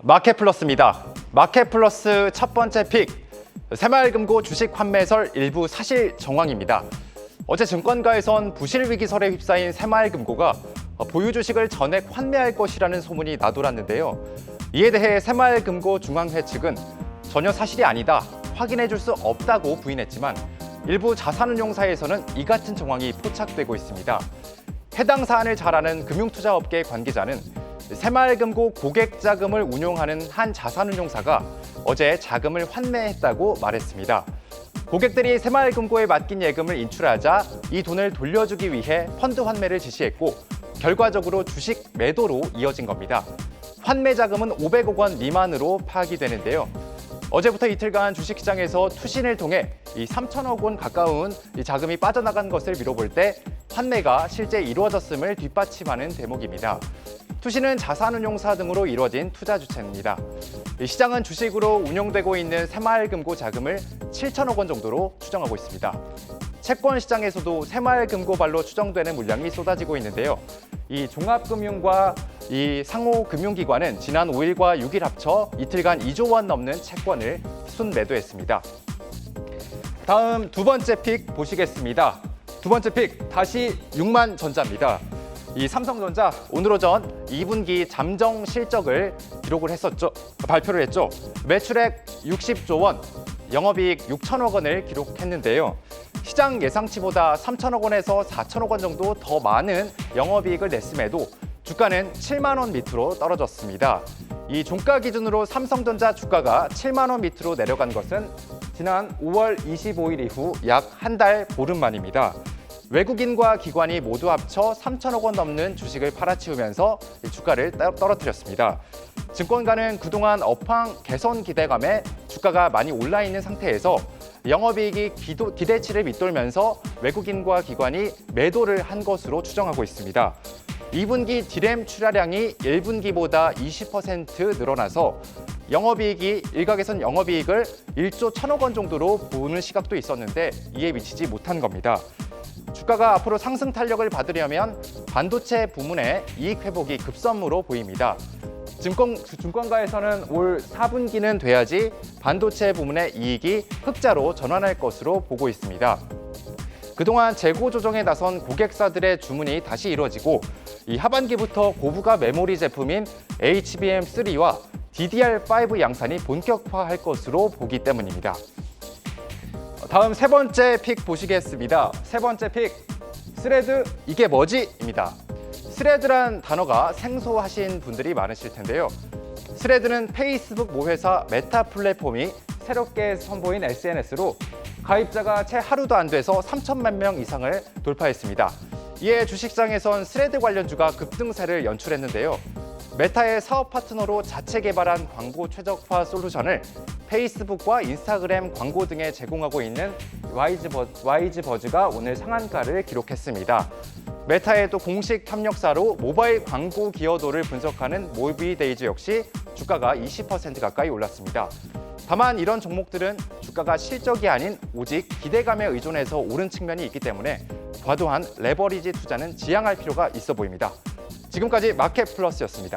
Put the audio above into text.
마켓플러스입니다. 마켓플러스 첫 번째 픽 새마을금고 주식 판매설 일부 사실 정황입니다. 어제 증권가에선 부실 위기설에 휩싸인 새마을금고가 보유 주식을 전액 환매할 것이라는 소문이 나돌았는데요. 이에 대해 새마을금고 중앙회 측은 전혀 사실이 아니다, 확인해 줄 수 없다고 부인했지만 일부 자산운용사에서는 이 같은 정황이 포착되고 있습니다. 해당 사안을 잘 아는 금융투자업계 관계자는 새마을금고 고객 자금을 운용하는 한 자산운용사가 어제 자금을 환매했다고 말했습니다. 고객들이 새마을금고에 맡긴 예금을 인출하자 이 돈을 돌려주기 위해 펀드 환매를 지시했고 결과적으로 주식 매도로 이어진 겁니다. 환매 자금은 500억 원 미만으로 파악이 되는데요. 어제부터 이틀간 주식시장에서 투신을 통해 이 3천억 원 가까운 이 자금이 빠져나간 것을 미뤄볼 때 환매가 실제 이루어졌음을 뒷받침하는 대목입니다. 투신은 자산운용사 등으로 이루어진 투자 주체입니다. 이 시장은 주식으로 운용되고 있는 새마을금고 자금을 7천억 원 정도로 추정하고 있습니다. 채권 시장에서도 새마을금고발로 추정되는 물량이 쏟아지고 있는데요. 이 종합금융과 이 상호금융기관은 지난 5일과 6일 합쳐 이틀간 2조 원 넘는 채권을 순매도했습니다. 다음 두 번째 픽 보시겠습니다. 두 번째 픽 다시 6만 전자입니다. 이 삼성전자 오늘 오전 2분기 잠정 실적을 기록을 했었죠. 발표를 했죠. 매출액 60조 원, 영업이익 6천억 원을 기록했는데요. 시장 예상치보다 3천억 원에서 4천억 원 정도 더 많은 영업이익을 냈음에도 주가는 7만 원 밑으로 떨어졌습니다. 이 종가 기준으로 삼성전자 주가가 7만 원 밑으로 내려간 것은 지난 5월 25일 이후 약 한 달 보름 만입니다. 외국인과 기관이 모두 합쳐 3천억 원 넘는 주식을 팔아치우면서 이 주가를 따- 떨어뜨렸습니다. 증권가는 그동안 업황 개선 기대감에 주가가 많이 올라 있는 상태에서 영업이익이 기도- 기대치를 밑돌면서 외국인과 기관이 매도를 한 것으로 추정하고 있습니다. 2분기 디램 출하량이 1분기보다 20% 늘어나서 영업이익이 일각에선 영업이익을 1조 1천억 원 정도로 보는 시각도 있었는데 이에 미치지 못한 겁니다. 주가가 앞으로 상승 탄력을 받으려면 반도체 부문의 이익 회복이 급선무로 보입니다. 증권, 증권가에서는 올 4분기는 돼야지 반도체 부문의 이익이 흑자로 전환할 것으로 보고 있습니다. 그동안 재고 조정에 나선 고객사들의 주문이 다시 이루어지고 이 하반기부터 고부가 메모리 제품인 HBM3와 DDR5 양산이 본격화할 것으로 보기 때문입니다. 다음 세 번째 픽 보시겠습니다. 세 번째 픽 스레드 이게 뭐지?입니다. 스레드란 단어가 생소하신 분들이 많으실 텐데요. 스레드는 페이스북 모회사 메타 플랫폼이 새롭게 선보인 SNS로 가입자가 채 하루도 안 돼서 3천만 명 이상을 돌파했습니다. 이에 주식시장에선 스레드 관련주가 급등세를 연출했는데요. 메타의 사업 파트너로 자체 개발한 광고 최적화 솔루션을 페이스북과 인스타그램 광고 등에 제공하고 있는 와이즈 버 즈가 오늘 상한가를 기록했습니다. 메타의 또 공식 협력사로 모바일 광고 기여도를 분석하는 모비데이즈 역시 주가가 20% 가까이 올랐습니다. 다만 이런 종목들은 주가가 실적이 아닌 오직 기대감에 의존해서 오른 측면이 있기 때문에 과도한 레버리지 투자는 지양할 필요가 있어 보입니다. 지금까지 마켓 플러스였습니다.